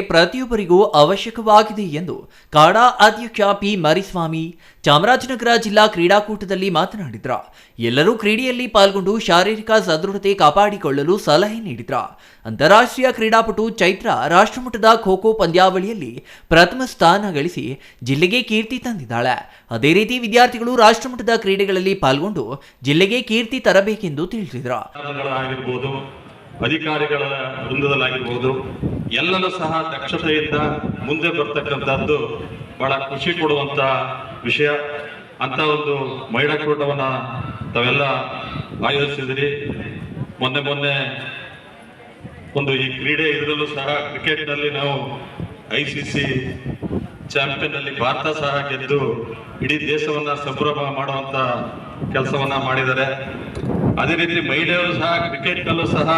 ಪ್ರತಿಯೊಬ್ಬರಿಗೂ ಅವಶ್ಯಕವಾಗಿದೆ ಎಂದು ಕಾಡಾ ಅಧ್ಯಕ್ಷ ಪಿ ಮರಿಸ್ವಾಮಿ ಚಾಮರಾಜನಗರ ಜಿಲ್ಲಾ ಕ್ರೀಡಾಕೂಟದಲ್ಲಿ ಮಾತನಾಡಿದ್ರ. ಎಲ್ಲರೂ ಕ್ರೀಡೆಯಲ್ಲಿ ಪಾಲ್ಗೊಂಡು ಶಾರೀರಿಕ ಸದೃಢತೆ ಕಾಪಾಡಿಕೊಳ್ಳಲು ಸಲಹೆ ನೀಡಿದ್ರ. ಅಂತಾರಾಷ್ಟ್ರೀಯ ಕ್ರೀಡಾಪಟು ಚೈತ್ರ ರಾಷ್ಟ್ರಮಟ್ಟದ ಖೋ ಪಂದ್ಯಾವಳಿಯಲ್ಲಿ ಪ್ರಥಮ ಸ್ಥಾನ ಗಳಿಸಿ ಜಿಲ್ಲೆಗೆ ಕೀರ್ತಿ ತಂದಿದ್ದಾಳೆ. ಅದೇ ರೀತಿ ವಿದ್ಯಾರ್ಥಿಗಳು ರಾಷ್ಟ್ರಮಟ್ಟದ ಕ್ರೀಡೆಗಳಲ್ಲಿ ಪಾಲ್ಗೊಂಡು ಜಿಲ್ಲೆಗೆ ಕೀರ್ತಿ ತರಬೇಕೆಂದು ತಿಳಿಸಿದ್ರು. ಎಲ್ಲರೂ ಸಹ ದಕ್ಷತೆಯಿಂದ ಮುಂದೆ ಬರ್ತಕ್ಕಂಥದ್ದು ಬಹಳ ಖುಷಿ ಕೊಡುವಂತ ವಿಷಯ. ಅಂತ ಒಂದು ಮಹಿಳಾಕೂಟವನ್ನ ತಾವೆಲ್ಲ ಆಯೋಜಿಸಿದಿರಿ. ಮೊನ್ನೆ ಮೊನ್ನೆ ಒಂದು ಈ ಕ್ರೀಡೆ ಇದರಲ್ಲೂ ಸಹ ಕ್ರಿಕೆಟ್ನಲ್ಲಿ ನಾವು ಐ ಸಿ ಸಿ ಚಾಂಪಿಯನ್ ಅಲ್ಲಿ ಭಾರತ ಸಹ ಗೆದ್ದು ಇಡೀ ದೇಶವನ್ನ ಸಂಭ್ರಮ ಮಾಡುವಂತ ಕೆಲಸವನ್ನ ಮಾಡಿದ್ದಾರೆ. ಅದೇ ರೀತಿ ಮಹಿಳೆಯರು ಸಹ ಕ್ರಿಕೆಟ್ ನಲ್ಲೂ ಸಹ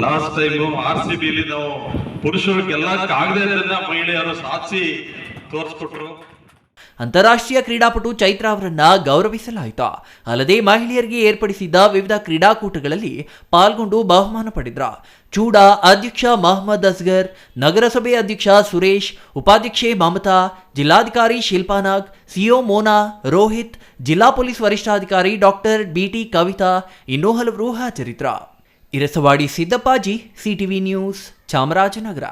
ಲಾಸ್ಟ್ ಟೈಮು ಆರ್ ಸಿ ಬಿಲಿ ನಾವು ಪುರುಷರು ಗೆಲ್ಲಕ್ಕಾಗದೇ ಆಗದೆ ಇರೋದನ್ನ ಮಹಿಳೆಯರು ಸಾಧಿಸಿ ತೋರಿಸ್ಕೊಟ್ರು. ಅಂತಾರಾಷ್ಟ್ರೀಯ ಕ್ರೀಡಾಪಟು ಚೈತ್ರ ಅವರನ್ನ ಗೌರವಿಸಲಾಯಿತು. ಅಲ್ಲದೆ ಮಹಿಳೆಯರಿಗೆ ಏರ್ಪಡಿಸಿದ್ದ ವಿವಿಧ ಕ್ರೀಡಾಕೂಟಗಳಲ್ಲಿ ಪಾಲ್ಗೊಂಡು ಬಹುಮಾನ ಪಡೆದ್ರ. ಚೂಡಾ ಅಧ್ಯಕ್ಷ ಮಹಮ್ಮದ್ ಅಸ್ಗರ್, ನಗರಸಭೆ ಅಧ್ಯಕ್ಷ ಸುರೇಶ್, ಉಪಾಧ್ಯಕ್ಷೆ ಮಮತಾ, ಜಿಲ್ಲಾಧಿಕಾರಿ ಶಿಲ್ಪಾನಾಗ್ ಸಿಒ ಮೋನಾ, ರೋಹಿತ್, ಜಿಲ್ಲಾ ಪೊಲೀಸ್ ವರಿಷ್ಠಾಧಿಕಾರಿ ಡಾಕ್ಟರ್ ಬಿಟಿ ಕವಿತಾ ಇನ್ನೂ ಹಲವರು ಹಾಜರಿದ್ರ. Irasavadi Siddappaji CTV news Chamarajanagar.